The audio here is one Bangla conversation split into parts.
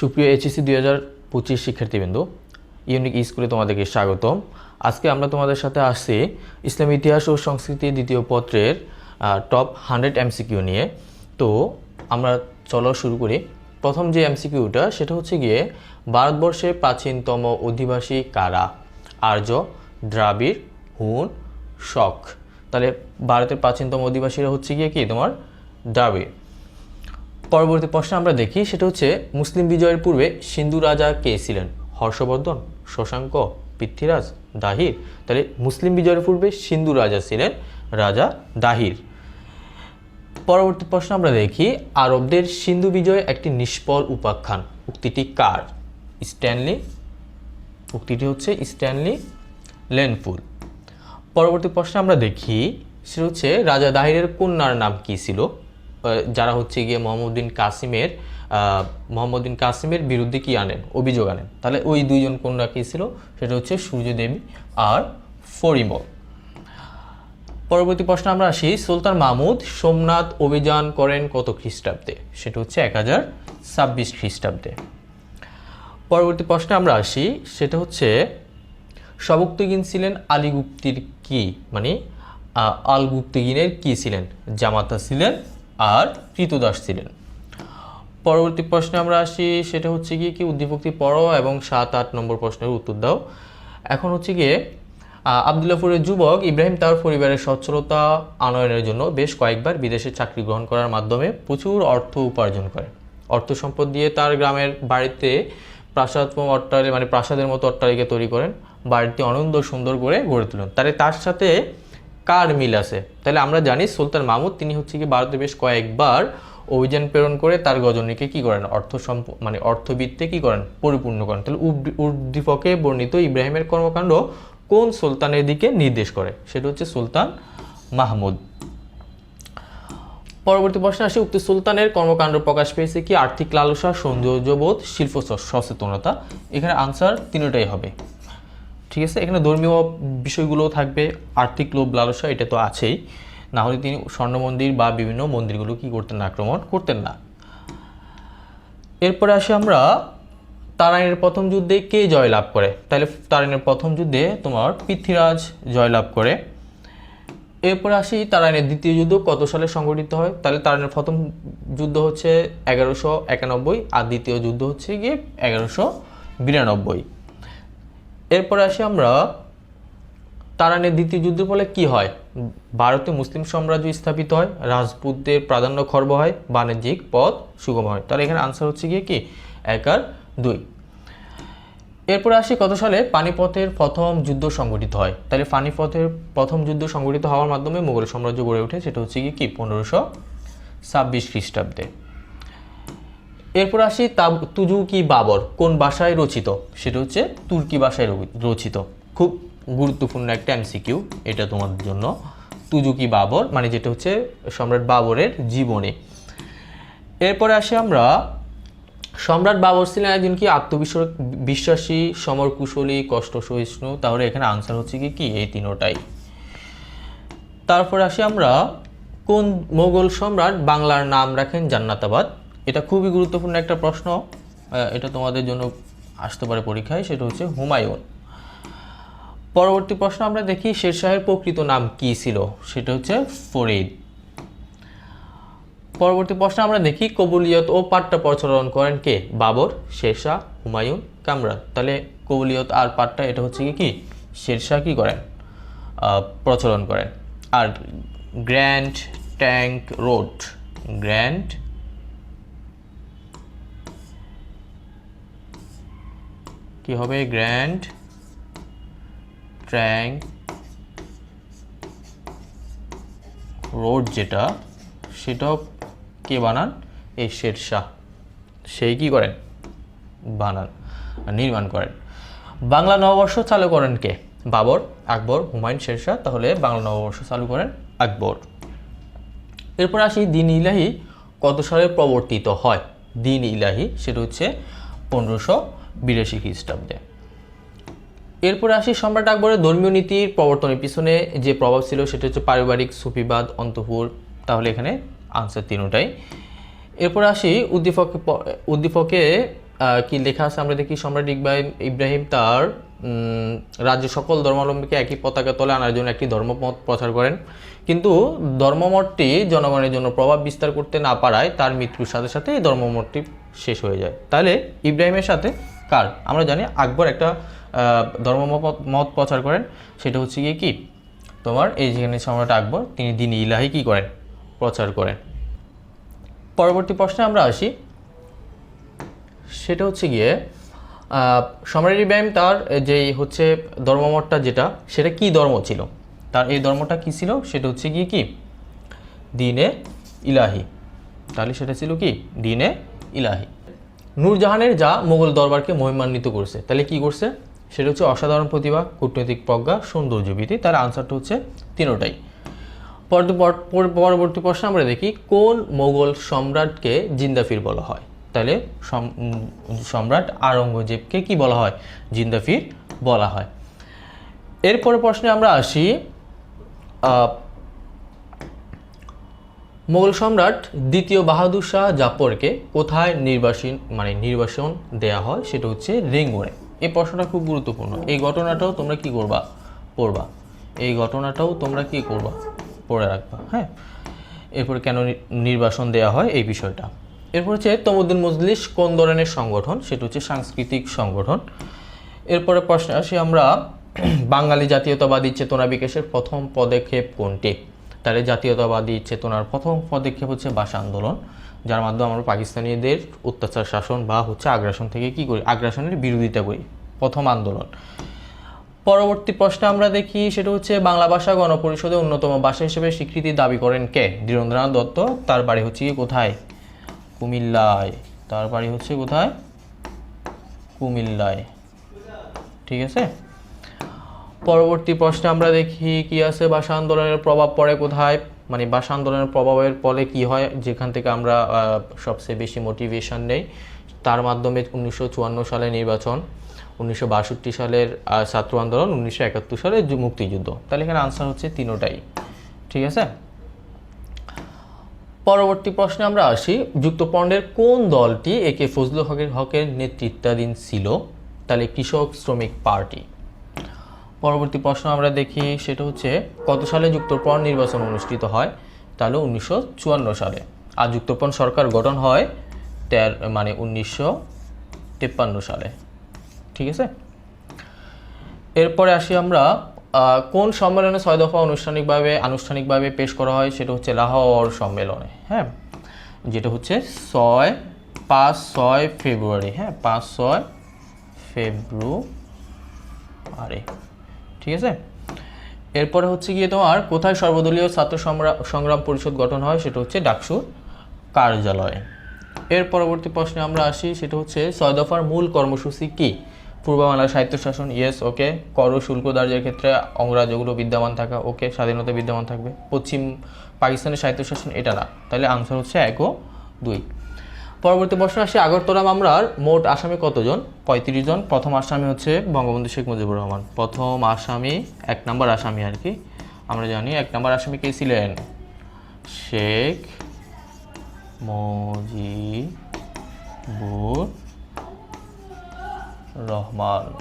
সুপ্রিয় এইচএসি দুই হাজার পঁচিশ শিক্ষার্থীবৃন্দ ইউনিক স্কুলে তোমাদেরকে স্বাগতম। আজকে আমরা তোমাদের সাথে আসছি ইসলাম ইতিহাস ও সংস্কৃতি দ্বিতীয় পত্রের টপ হান্ড্রেড এমসিকিউ নিয়ে। তো আমরা চলো শুরু করি। প্রথম যে এমসিকিউটা সেটা হচ্ছে গিয়ে ভারতবর্ষের প্রাচীনতম অধিবাসী কারা? আর্য, দ্রাবিড়, হুন, শক। তাহলে ভারতের প্রাচীনতম অধিবাসীরা হচ্ছে গিয়ে কি তোমার? দ্রাবিড়। পরবর্তী প্রশ্ন আমরা দেখি, সেটা হচ্ছে, মুসলিম বিজয়ের পূর্বে সিন্ধু রাজা কে ছিলেন? হর্ষবর্ধন, শশাঙ্ক, পৃথ্বীরাজ, দাহির। তাহলে মুসলিম বিজয়ের পূর্বে সিন্ধু রাজা ছিলেন, রাজা দাহির। পরবর্তী প্রশ্ন আমরা দেখি, আরবদের সিন্ধু বিজয় একটি নিষ্ফল উপাখ্যান, উক্তিটি কার? স্ট্যানলি, উক্তিটি হচ্ছে স্ট্যানলি লেনফুল পরবর্তী প্রশ্নে আমরা দেখি, সেটা হচ্ছে, রাজা দাহিরের কন্যার নাম কি ছিল? যারা হচ্ছে গিয়ে মোহাম্মদিন কাসিমের মোহাম্মদিন কাসিমের বিরুদ্ধে কি আনেন? অভিযোগ আনেন। তাহলে ওই দুইজন কন্যা কি ছিল? সেটা হচ্ছে সূর্যদেবী আর ফরিমল। পরবর্তী প্রশ্ন আমরা আসি সুলতান মাহমুদ সোমনাথ অভিযান করেন কত খ্রিস্টাব্দে? সেটা হচ্ছে এক হাজার ছাব্বিশ খ্রিস্টাব্দে। পরবর্তী প্রশ্নে আমরা আসি সেটা হচ্ছে সবুক্তগিন ছিলেন আলীগুপ্তির কি? মানে আহ, আল গুপ্তগিনের কি ছিলেন? জামাতা ছিলেন আর কৃতদাস ছিলেন। পরবর্তী প্রশ্নে আমরা আসি, সেটা হচ্ছে গিয়ে কি উদ্দীপকটি পড়ো এবং সাত আট নম্বর প্রশ্নের উত্তর দাও। এখন হচ্ছে গিয়ে আবদুল্লাপুরের যুবক ইব্রাহিম তার পরিবারের সচ্ছলতা আনয়নের জন্য বেশ কয়েকবার বিদেশে চাকরি গ্রহণ করার মাধ্যমে প্রচুর অর্থ উপার্জন করে। অর্থ সম্পদ দিয়ে তার গ্রামের বাড়িতে প্রাসাদ অট্টালিকা মানে প্রাসাদের মতো অট্টালিকা তৈরি করেন। বাড়িটি অনন্দ সুন্দর করে গড়ে তুলেন। তাহলে তার সাথে কার মিল আছে? তাহলে আমরা জানি সুলতান মাহমুদ, তিনি হচ্ছে কি ভারতে বেশ কয়েকবার অভিযান প্রেরণ করে তার গজনীকে কি করেন? অর্থ সম্প মানে অর্থবিত্তে কি করেন? পরিপূর্ণ করেন। তাহলে উদ্দী- উদ্দীপকে বর্ণিত ইব্রাহিমের কর্মকাণ্ড কোন সুলতানের দিকে নির্দেশ করে? সেটা হচ্ছে সুলতান মাহমুদ। পরবর্তী প্রশ্নে আসি, উক্ত সুলতানের কর্মকাণ্ড প্রকাশ পেয়েছে কি? আর্থিক লালসা, সৌন্দর্যবোধ শিল্প সচেতনতা। এখানে আনসার তিনটাই হবে। ঠিক আছে? এখানে ধর্মীয় বিষয়গুলোও থাকবে, আর্থিক লোভ, লালসা, এটা তো আছেই। না হলে তিনি স্বর্ণ মন্দির বা বিভিন্ন মন্দিরগুলো কি করতেন না, আক্রমণ করতেন না। এরপরে আসি আমরা, তারাইনের প্রথম যুদ্ধে কে জয়লাভ করে? তাহলে তারাইনের প্রথম যুদ্ধে তোমার পৃথ্বীরাজ জয়লাভ করে। এরপরে আসি তারাইনের দ্বিতীয় যুদ্ধ, কত সালে সংগঠিত হয়? তাহলে তারাইনের প্রথম যুদ্ধ হচ্ছে এগারোশো একানব্বই, আর দ্বিতীয় যুদ্ধ হচ্ছে গিয়ে এগারোশো বিরানব্বই। এরপরে আসি আমরা তারানের দ্বিতীয় যুদ্ধের ফলে কি হয়? ভারতে মুসলিম সাম্রাজ্য স্থাপিত হয়, রাজপুতদের প্রাধান্য খর্ব হয়, বাণিজ্যিক পথ সুগম হয়। তাহলে এখানে আনসার হচ্ছে গিয়ে কি? এক আর দুই। এরপরে আসি কত সালে? পানিপথের প্রথম যুদ্ধ সংগঠিত হয়। তাহলে পানিপথের প্রথম যুদ্ধ সংগঠিত হওয়ার মাধ্যমে মুঘল সাম্রাজ্য গড়ে ওঠে, সেটা হচ্ছে গিয়ে কি? পনেরোশো ছাব্বিশ খ্রিস্টাব্দে। এরপর আসি তাব তুজুকি বাবর, কোন ভাষায় রচিত? সেটা হচ্ছে তুর্কি ভাষায় রচিত। খুব গুরুত্বপূর্ণ একটা এমসিকিউ এটা তোমাদের জন্য। তুজুকি বাবর মানে যেটা হচ্ছে সম্রাট বাবরের জীবনে। এরপরে আসি আমরা, সম্রাট বাবর ছিলেন একজন কি আত্মবিশ্বাস বিশ্বাসী সমর কুশলী কষ্ট সহিষ্ণু তাহলে এখানে আনসার হচ্ছে কি কি? এই তিনোটাই। তারপরে আসি আমরা, কোন মোগল সম্রাট বাংলার নাম রাখেন জান্নাতাবাদ? এটা খুবই গুরুত্বপূর্ণ একটা প্রশ্ন এটা তোমাদের জন্য আসতে পারে পরীক্ষায়, সেটা হচ্ছে হুমায়ুন। পরবর্তী প্রশ্ন আমরা দেখি, শেরশাহের প্রকৃত নাম কি ছিল? সেটা হচ্ছে ফরিদ। পরবর্তী প্রশ্ন আমরা দেখি, কবুলিয়ত ও পাট্টা প্রচলন করেন কে? বাবর, শেরশাহ, হুমায়ুন, কামরান। তাহলে কবুলিয়ত আর পাট্টা এটা হচ্ছে কি? কি শেরশাহ কি করেন? প্রচলন করেন। আর গ্র্যান্ড ট্যাঙ্ক রোড, গ্র্যান্ড কি হবে? গ্র্যান্ড ট্যাঙ্ক রোড যেটা সেটাও কে বানান? এই শেরশাহ সেই কি করেন? বানান, নির্মাণ করেন। বাংলা নববর্ষ চালু করেন কে? বাবর, আকবর, হুমায়ুন শেরশাহ তাহলে বাংলা নববর্ষ চালু করেন আকবর। এরপর আসি দিন ইলাহি কত সালে প্রবর্তিত হয়? দিন ইলাহি, সেটা হচ্ছে পনেরোশো বিরাশি খ্রিস্টাব্দে। এরপরে আসি সম্রাট আকবরের ধর্মীয় নীতির প্রবর্তনের পিছনে যে প্রভাব ছিল সেটা হচ্ছে পারিবারিক সুফিবাদ অন্তপুর। তাহলে এখানে আনসার তিনটাই। এরপর আসি উদ্দীপকে উদ্দীপকে কি লেখা আছে? আমরা দেখি সম্রাট ইব্রাহিম ইব্রাহিম তার উম, রাজ্যের সকল ধর্মাবলম্বীকে একই পতাকা তলে আনার জন্য একটি ধর্মমত প্রচার করেন। কিন্তু ধর্মমতটি জনগণের জন্য প্রভাব বিস্তার করতে না পারায় তার মৃত্যুর সাথে সাথে এই ধর্মমতটি শেষ হয়ে যায়। তাহলে ইব্রাহিমের সাথে কার? আমরা জানি আকবর একটা ধর্মমত, মত প্রচার করেন, সেটা হচ্ছে গিয়ে কি? তোমার এই যেখানে সম্রাট আকবর, তিনি দিন ইলাহি কি করেন? প্রচার করেন। পরবর্তী প্রশ্নে আমরা আসি। সেটা হচ্ছে গিয়ে সম্রাট ইব্রাহিম তার যেই হচ্ছে ধর্মমতটা যেটা, সেটা কি ধর্ম ছিল? তার এই ধর্মটা কি ছিল? সেটা হচ্ছে গিয়ে কি? দিনে ইলাহি। তাহলে সেটা ছিল কি? দিনে ইলাহি। নূরজাহানের যা মোগল দরবারকে মহিমান্বিত করছে, তাহলে কি করছে? সেটা হচ্ছে অসাধারণ প্রতিভা, কূটনৈতিক প্রজ্ঞা সৌন্দর্যবীতি তার আনসারটা হচ্ছে তিনোটাই। পরবর্তী পর- পরবর্তী প্রশ্ন আমরা দেখি, কোন মোগল সম্রাটকে জিন্দাফির বলা হয়? তাহলে সম- সম্রাট আওরঙ্গজেবকে কি বলা হয়? জিন্দাফির বলা হয়। এরপরে প্রশ্নে আমরা আসি মোগল সম্রাট দ্বিতীয় বাহাদুর শাহ জাফরকে কোথায় নির্বাসন মানে নির্বাসন দেয়া হয় সেটা হচ্ছে রেঙ্গুনে। এই প্রশ্নটা খুব গুরুত্বপূর্ণ। এই ঘটনাটাও তোমরা কি করবা? পড়বা। এই ঘটনাটাও তোমরা কি করবা? পড়ে রাখবা হ্যাঁ? এরপর কেন নির্বাসন দেয়া হয় এই বিষয়টা। এরপর হচ্ছে তমুদ্দিন মজলিস কোন ধরনের সংগঠন? সেটা হচ্ছে সাংস্কৃতিক সংগঠন। এরপরে প্রশ্নে আসি আমরা, বাঙালি জাতীয়তাবাদী চেতনা বিকাশের প্রথম পদক্ষেপ কোনটি? তাহলে জাতীয়তাবাদী চেতনার প্রথম পদক্ষেপ হচ্ছে ভাষা আন্দোলন, যার মাধ্যমে আমরা পাকিস্তানিদের অত্যাচার, শাসন বা হচ্ছে আগ্রাসন থেকে কি করি? আগ্রাসনের বিরোধিতা করি। প্রথম আন্দোলন। পরবর্তী প্রশ্নে আমরা দেখি, সেটা হচ্ছে বাংলা ভাষা গণপরিষদে অন্যতম ভাষা হিসেবে স্বীকৃতি দাবি করেন কে? ধীরেন্দ্রনাথ দত্ত। তার বাড়ি হচ্ছে কোথায়? কুমিল্লায়। তার বাড়ি হচ্ছে কোথায়? কুমিল্লায়। ঠিক আছে? পরবর্তী প্রশ্নে আমরা দেখি কি আছে ভাষা আন্দোলনের প্রভাব পড়ে কোথায়? মানে ভাষা আন্দোলনের প্রভাবের ফলে কি হয়, যেখান থেকে আমরা সবচেয়ে বেশি মোটিভেশন নেই। তার মাধ্যমে উনিশশো চুয়ান্ন সালে নির্বাচন, উনিশশো বাষট্টি সালের ছাত্র আন্দোলন, উনিশশো একাত্তর সালের মুক্তিযুদ্ধ। তাহলে এখানে আনসার হচ্ছে তিনোটাই। ঠিক আছে? পরবর্তী প্রশ্নে আমরা আসি। যুক্তফ্রন্টের কোন দলটি একে ফজলুল হকের হকের নেতৃত্বাধীন ছিল? তাহলে কৃষক শ্রমিক পার্টি। পরবর্তী প্রশ্ন আমরা দেখি, সেটা হচ্ছে, কত সালে যুক্তফ্রন্ট নির্বাচন অনুষ্ঠিত হয়? তাহলে উনিশশো চুয়ান্ন সালে। আর যুক্তপণ সরকার গঠন হয় তের মানে উনিশশো সালে। ঠিক আছে? এরপরে আসি আমরা কোন সম্মেলনে ছয় দফা আনুষ্ঠানিকভাবে আনুষ্ঠানিকভাবে পেশ করা হয়? সেটা হচ্ছে লাহোর সম্মেলনে হ্যাঁ? যেটা হচ্ছে ছয়, পাঁচ, ছয় ফেব্রুয়ারি হ্যাঁ? পাঁচ, ছয় ফেব্রুয়ারি। ঠিক আছে? এরপরে হচ্ছে গিয়ে তোমার কোথায় সর্বদলীয় ছাত্র সংগ্রা- সংগ্রাম পরিষদ গঠন হয় সেটা হচ্ছে ডাকসুর কার্যালয়ে। এর পরবর্তী প্রশ্নে আমরা আসি, সেটা হচ্ছে ছয় দফার মূল কর্মসূচি কি? পূর্ব বাংলার সাহিত্য শাসন, ইয়েস, ওকে। কর, শুল্ক দার্যের ক্ষেত্রে অঙ্গরাজ্যগুলো বিদ্যমান থাকা, ওকে। স্বাধীনতা বিদ্যমান থাকবে। পশ্চিম পাকিস্তানের সাহিত্য শাসন, এটা না। তাহলে আনসার হচ্ছে এক ও দুই। পরবর্তী প্রশ্ন আসি, আগরতলা মামলার মোট আসামি কতজন? পঁয়ত্রিশ জন। প্রথম আসামি হচ্ছে বঙ্গবন্ধু শেখ মুজিবুর রহমান। প্রথম আসামি, এক নম্বর আসামি আর কি। আমরা জানি এক নম্বর আসামি কে ছিলেন? শেখ মুজিবুর রহমান।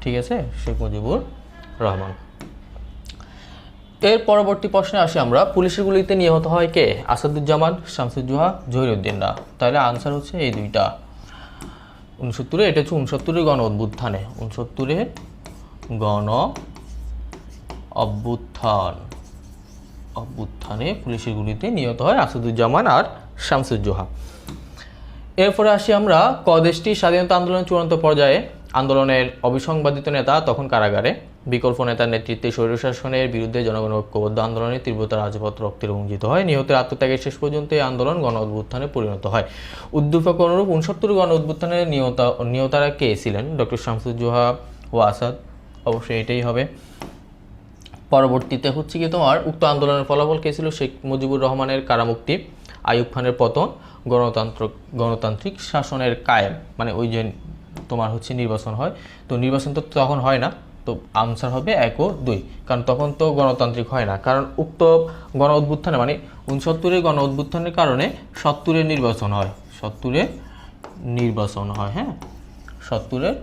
ঠিক আছে? শেখ মুজিবুর রহমান। এর পরবর্তী প্রশ্নে আসি আমরা। পুলিশের গুলিতে নিহত হয় কে? আসাদুজ্জামান, শামসুজ্জোহা, জহিরুদ্দিনরা। তাহলে আনসার হচ্ছে এই দুইটা। উনসত্তরে, এটা হচ্ছে উনসত্তরের গণ অভ্যুত্থানে। উনসত্তরের গণ অভ্যুত্থান। অভ্যুত্থানে পুলিশের গুলিতে নিহত হয় আসাদুজ্জামান আর শামসুজ্জোহা। এরপরে আসি আমরা কদেশটি স্বাধীনতা আন্দোলনের চূড়ান্ত পর্যায়ে। আন্দোলনের অবিসংবাদিত নেতা তখন কারাগারে। বিকল্প নেতার নেতৃত্বে স্বৈরশাসনের বিরুদ্ধে জনগণ ঐক্যবদ্ধ আন্দোলনের তীব্রতা রাজপথ রক্তে রঞ্জিত হয়। নিহতের আত্মত্যাগের শেষ পর্যন্ত এই আন্দোলন গণ অভ্যুত্থানে পরিণত হয়। উদ্দীপক অনুরূপ উনসত্তর গণ অভ্যুত্থানের নিহতা, নিহতারা কে ছিলেন? ডক্টর শামসুজ্জোহা ও আসাদ। অবশ্যই এটাই হবে। পরবর্তীতে হচ্ছে কি তোমার উক্ত আন্দোলনের ফলাফল কে ছিল? শেখ মুজিবুর রহমানের কারামুক্তি, আইয়ুব খানের পতন, গণতন্ত্র, গণতান্ত্রিক শাসনের কায়েম। মানে ওই যে তোমার হচ্ছে নির্বাচন হয়। তো নির্বাচন তো তখন হয় না। তো আনসার হবে এক ও দুই। কারণ তখন তো গণতান্ত্রিক হয় না। কারণ উক্ত গণ অভ্যুত্থানে মানে উনসত্তরের গণ অভ্যুত্থানের কারণে সত্তরের নির্বাচন হয়। সত্তরের নির্বাচন হয় হ্যাঁ? সত্তরের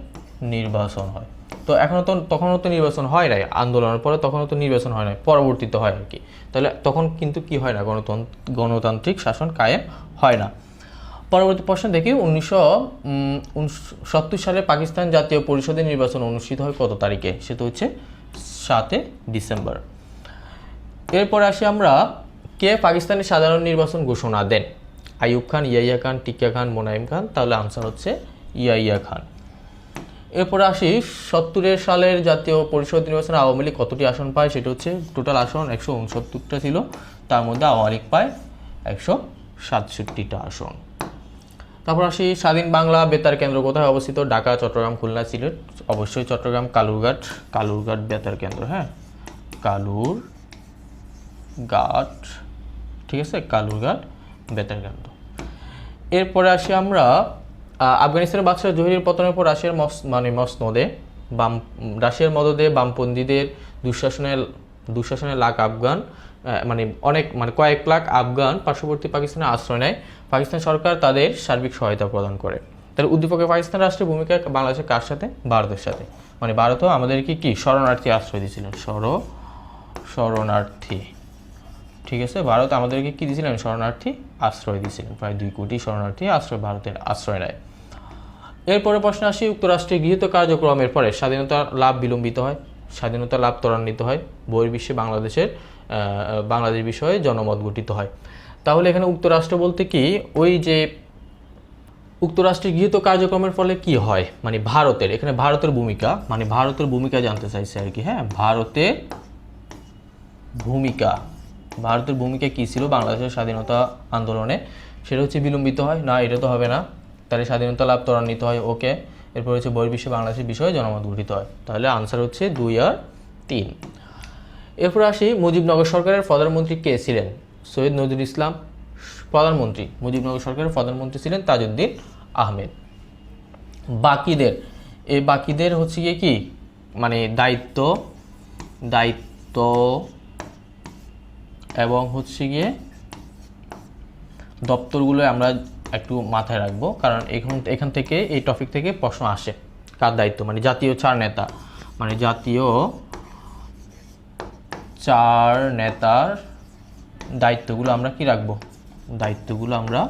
নির্বাচন হয়। তো এখনও তো, তখনও তো নির্বাচন হয় নাই। আন্দোলনের পরে তখনও তো নির্বাচন হয় নাই। পরবর্তীতে হয় আর কি। তাহলে তখন কিন্তু কি হয় না? গণতন্ত্র গণতান্ত্রিক শাসন কায়েম হয় না। পরবর্তী প্রশ্ন দেখি, উনিশশো সত্তর সালে পাকিস্তান জাতীয় পরিষদের নির্বাচন অনুষ্ঠিত হয় কত তারিখে? সেটা হচ্ছে সাতে ডিসেম্বর। এরপর আসি আমরা, কে পাকিস্তানের সাধারণ নির্বাচন ঘোষণা দেন? আইয়ুব খান ইয়াইয়া খান টিক্কা খান মোনাইম খান, তাহলে আনসার হচ্ছে ইয়াইয়া খান। এরপর আসি, সত্তরের সালের জাতীয় পরিষদ নির্বাচনে আওয়ামী লীগ কতটি আসন পায়? সেটা হচ্ছে টোটাল আসন একশো উনসত্তরটা ছিল, তার মধ্যে আওয়ামী লীগ পায় একশো সাতষট্টিটা আসন। তারপর আসি স্বাধীন বাংলা বেতার কেন্দ্র কোথায় অবস্থিত? ঢাকা, চট্টগ্রাম, খুলনা, সিলেট। অবশ্যই চট্টগ্রাম, কালুরঘাট। কালুরঘাট বেতার কেন্দ্র হ্যাঁ? কালুর ঘাট ঠিক আছে? কালুরঘাট বেতার কেন্দ্র। এরপরে আসি আমরা আফগানিস্তানের বাদশাহ জহিরের পতনের পর রাশিয়ার মস মানে মসনদে, বাম, রাশিয়ার মদদে বামপন্থীদের দুঃশাসনের দুঃশাসনে লাখ আফগান মানে অনেক মানে কয়েক লাখ আফগান পার্শ্ববর্তী পাকিস্তানে আশ্রয় নেয়। পাকিস্তান সরকার তাদের সার্বিক সহায়তা প্রদান করে। তাহলে উদ্দীপকে পাকিস্তান রাষ্ট্রের ভূমিকা বাংলাদেশের কার সাথে? ভারতের সাথে। মানে ভারতও আমাদেরকে কি শরণার্থী আশ্রয় দিয়েছিলেন? সর শরণার্থী। ঠিক আছে? ভারত আমাদেরকে কি দিয়েছিলেন? শরণার্থী আশ্রয় দিয়েছিলেন। প্রায় দুই কোটি শরণার্থী আশ্রয় ভারতের আশ্রয় নেয়। এরপরে প্রশ্ন আসি, যুক্তরাষ্ট্রে গৃহীত কার্যক্রমের পরে স্বাধীনতা লাভ বিলম্বিত হয়? স্বাধীনতা লাভ ত্বরান্বিত হয়? বহির্বিশ্বে বাংলাদেশের বাংলাদেশ বিষয়ে জনমত গঠিত হয়। তাহলে এখানে উক্তরাষ্ট্র বলতে কি? ওই যে উক্তরাষ্ট্রে গৃহীত কার্যক্রমের ফলে কি হয়? মানে ভারতের, এখানে ভারতের ভূমিকা মানে ভারতের ভূমিকা জানতে চাইছে আর কি হ্যাঁ? ভারতের ভূমিকা ভারতের ভূমিকা কী ছিল বাংলাদেশের স্বাধীনতা আন্দোলনে? সেটা হচ্ছে বিলম্বিত হয়, না, এটা তো হবে না। তাহলে স্বাধীনতা লাভ ত্বরান্বিত হয়, ওকে। এরপর হচ্ছে বহির্বিশ্বে বাংলাদেশের বিষয়ে জনমত গঠিত হয়। তাহলে আনসার হচ্ছে দুই আর তিন। এরপর আসি মুজিবনগর সরকারের প্রধানমন্ত্রী কে ছিলেন? সৈয়দ নজরুল ইসলাম, প্রধানমন্ত্রী, মুজিবনগর সরকারের প্রধানমন্ত্রী ছিলেন তাজউদ্দিন আহমেদ। বাকিদের, এই বাকিদের হচ্ছে গিয়ে কি? মানে দায়িত্ব দায়িত্ব এবং হচ্ছে গিয়ে দপ্তরগুলো আমরা একটু মাথায় রাখব, কারণ এখান এখান থেকে, এই টপিক থেকে প্রশ্ন আসে কার দায়িত্ব মানে জাতীয় চার নেতা মানে জাতীয় চার নেতার দায়িত্বগুলো আমরা কি রাখব? দায়িত্বগুলো আমরা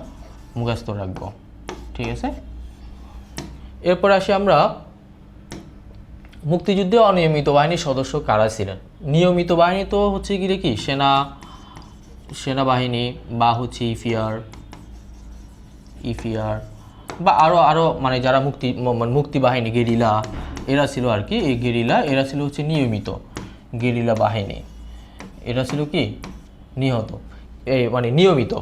মুখস্থ রাখব। ঠিক আছে? এরপর আসি আমরা মুক্তিযুদ্ধে অনিয়মিত বাহিনীর সদস্য কারা ছিলেন? নিয়মিত বাহিনী তো হচ্ছে কি কি? সেনা, সেনাবাহিনী বা হচ্ছে ইফিয়ার ইফিয়ার বা আরও আরও মানে যারা মুক্তি মানে মুক্তি বাহিনী, গেরিলা, এরা ছিল আর কি। এই গেরিলা, এরা ছিল হচ্ছে নিয়মিত গেরিলা বাহিনী। এরা ছিল কি? নিহত। এই মানে নিয়মিত।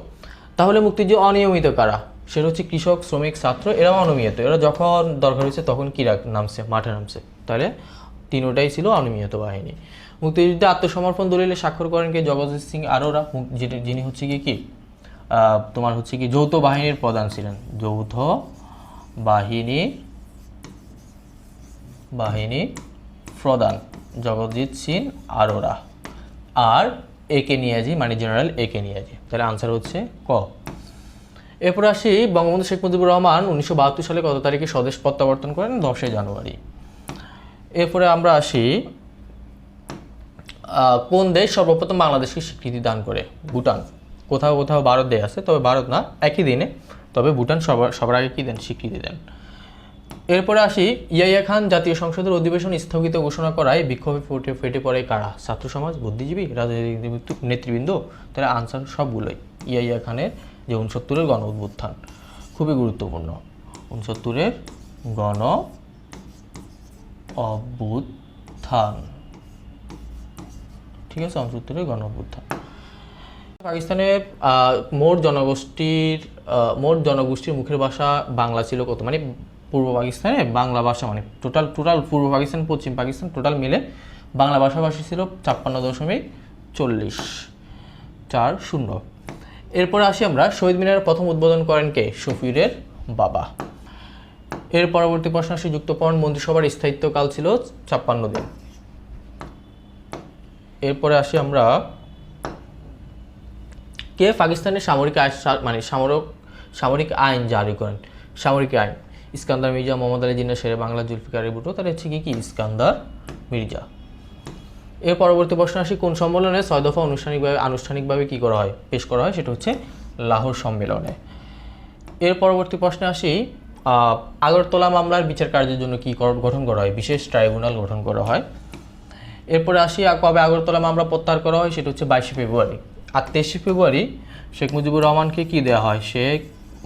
তাহলে মুক্তিযুদ্ধ অনিয়মিত কারা? সেটা হচ্ছে কৃষক, শ্রমিক, ছাত্র, এরাও অনিয়মিত। এরা যখন দরকার হয়েছে তখন কি রাখ, নামছে, মাঠে নামছে। তাহলে তিনোটাই ছিল অনিয়মিত বাহিনী। মুক্তিযুদ্ধে আত্মসমর্পণ দলিলে স্বাক্ষর করেন কে? জগজিৎ সিং আরোরা। যিনি হচ্ছে কি? কি তোমার হচ্ছে কি যৌথ বাহিনীর প্রধান ছিলেন। যৌথ বাহিনী বাহিনী প্রধান জগজিৎ সিং আরোরা। আর এ একে নিয়াজি মানে জেনারেল এ একে নিয়াজি তাহলে আনসার হচ্ছে ক। এরপর আসি বঙ্গবন্ধু শেখ মুজিবুর রহমান উনিশশো বাহাত্তর সালে কত তারিখে স্বদেশ প্রত্যাবর্তন করেন? দশই জানুয়ারি। এরপরে আমরা আসি কোন দেশ সর্বপ্রথম বাংলাদেশকে স্বীকৃতি দান করে? ভুটান। কোথাও কোথাও ভারত দেশ আছে, তবে ভারত না, একই দিনে। তবে ভুটান সবার সবার আগে কী দেন? স্বীকৃতি দেন। এরপরে আসি, ইয়াইয়া খান জাতীয় সংসদের অধিবেশন স্থগিত ঘোষণা করায় বিক্ষোভে ফেটে ফেটে পড়ে কারা? ছাত্র সমাজ বুদ্ধিজীবী, রাজনৈতিক নেতৃবৃন্দ তাহলে আনসার সবগুলোই। ইয়াইয়া খানের যে উনসত্তরের গণ অভ্যুত্থান, খুবই গুরুত্বপূর্ণ। উনসত্তরের গণ অভ্যুত্থান। ঠিক আছে উনসত্তরের গণ অভ্যুত্থান। পাকিস্তানের মোট জনগোষ্ঠীর মোট জনগোষ্ঠীর মুখের ভাষা বাংলা ছিল কত? মানে পূর্ব পাকিস্তানে বাংলা ভাষা মানে টোটাল টোটাল পূর্ব পাকিস্তান, পশ্চিম পাকিস্তান টোটাল মিলে বাংলা ভাষাভাষী ছিল ছাপ্পান্ন দশমিক চল্লিশ চার শূন্য। এরপরে আসি আমরা শহীদ মিনার প্রথম উদ্বোধন করেন কে? শফিরের বাবা। এর পরবর্তী প্রশ্ন আসি যুক্তপরণ মন্ত্রিসভার স্থায়িত্বকাল ছিল ছাপ্পান্ন দিন। এরপরে আসি আমরা কে? পাকিস্তানের সামরিক আইন মানে সামরিক সামরিক আইন জারি করেন। সামরিক আইন। ইস্কান্দার মির্জা মোহাম্মদ আলী জিন্না শেরে বাংলা জুলফিকার বুটো, তাহলে হচ্ছে কি কি? ইস্কান্দার মির্জা। এর পরবর্তী প্রশ্ন আসি, কোন সম্মেলনে ছয় দফা আনুষ্ঠানিকভাবে আনুষ্ঠানিকভাবে কী করা হয়, পেশ করা হয়? সেটা হচ্ছে লাহোর সম্মেলনে। এর পরবর্তী প্রশ্নে আসি আগরতলা মামলার বিচার কার্যের জন্য কী গঠন করা হয়? বিশেষ ট্রাইব্যুনাল গঠন করা হয়। এরপরে আসি কবে আগরতলা মামলা প্রত্যাহার করা হয়? সেটা হচ্ছে বাইশে ফেব্রুয়ারি। আর তেইশে ফেব্রুয়ারি শেখ মুজিবুর রহমানকে কী দেওয়া হয়? শেখ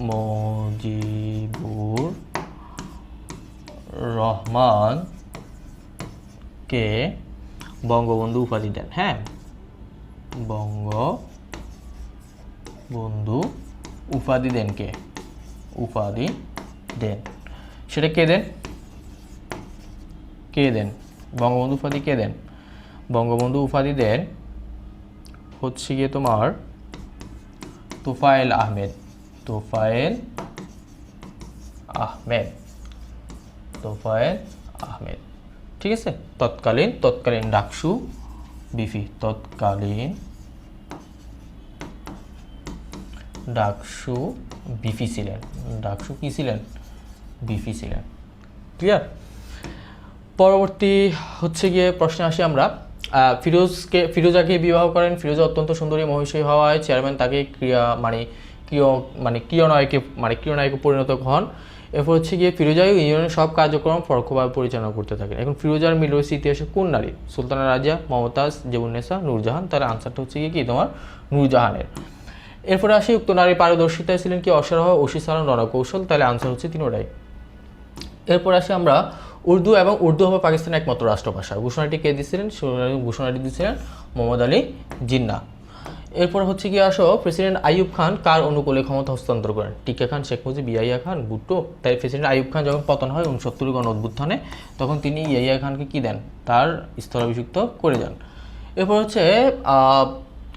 মুজিবুর রহমানকে বঙ্গবন্ধু উপাধি দেন হ্যাঁ? বঙ্গবন্ধু উপাধি দেন কে? উপাধি দেন। সেটা কে দেন? কে দেন? বঙ্গবন্ধু উপাধি কে দেন? বঙ্গবন্ধু উপাধি দেন হচ্ছে গিয়ে তোমার তোফায়েল আহমেদ। তোফায়েল আহমেদ। তোফায়েল আহমেদ। ঠিক আছে? তৎকালীন তৎকালীন ডাকসু বিফি তৎকালীন ডাকসু বিফি ছিলেন। ডাকসু কি ছিলেন? বিফি ছিলেন। ক্লিয়ার পরবর্তী হচ্ছে গিয়ে প্রশ্নে আসি আমরা। ফিরোজকে, ফিরোজাকে বিবাহ করেন। ফিরোজা অত্যন্ত সুন্দরী মহিষী হওয়ায় চেয়ারম্যান তাকে ক্রিয়া মানে ক্রিয় মানে ক্রিয়নায়কে মানে ক্রিয়নায়কে পরিণত হন। এরপর হচ্ছে গিয়ে ফিরোজা ইউনিয়নের সব কার্যক্রম পরোক্ষভাবে পরিচালনা করতে থাকেন। এখন ফিরোজার মিল রয়েছে ইতিহাসে কোন নারী? সুলতানা রাজা মমতাজ জেবুন্নেসা নূরজাহান? তার আনসারটা হচ্ছে গিয়ে কি? তোমার নূরজাহানের। এরপরে আসি, উক্ত নারীর পারদর্শিতায় ছিলেন কি? অসারহ সালন রণকৌশল। তাহলে আনসার হচ্ছে তিনোটাই। এরপর আসি আমরা, উর্দু এবং উর্দু হবে পাকিস্তানের একমাত্র রাষ্ট্রভাষা। ঘোষণাটি কে দিয়েছিলেন ঘোষণাটি দিয়েছিলেন মোহাম্মদ আলী জিন্না। এরপর হচ্ছে কি আসো প্রেসিডেন্ট আইয়ুব খান কার অনুকূলে ক্ষমতা হস্তান্তর করেন? টিকা খান, শেখ মুজিব ইয়াইয়া খান, ভুট্টো। তাই প্রেসিডেন্ট আইয়ুব খান যখন পতন হয় উনসত্তর গণ অভ্যুত্থানে, তখন তিনি ইয়াইয়া খানকে কী দেন? তার স্থলাভিষিক্ত করে যান এরপর হচ্ছে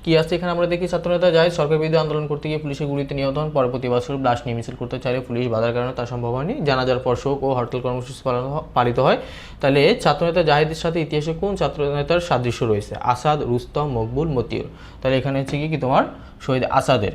কি আছে? এখানে আমরা দেখি ছাত্রনেতা যায় সরকার বিরুদ্ধে আন্দোলন করতে গিয়ে পুলিশের গুলিতে নিহত হন। পরে প্রতিবাদ ব্লাস্ট লাশ নিয়ে মিছিল করতে চাইলে পুলিশ বাধার কারণে তা সম্ভব হয়নি। জানাজার পর শোক ও হরতাল কর্মসূচি পালিত হয়। তাহলে ছাত্রনেতা জাহিদের সাথে ইতিহাসে কোন ছাত্রনেতার সাদৃশ্য রয়েছে? আসাদ, রুস্তম, মকবুল, মতিউর। তাহলে এখানে হচ্ছে কি তোমার? শহীদ আসাদের।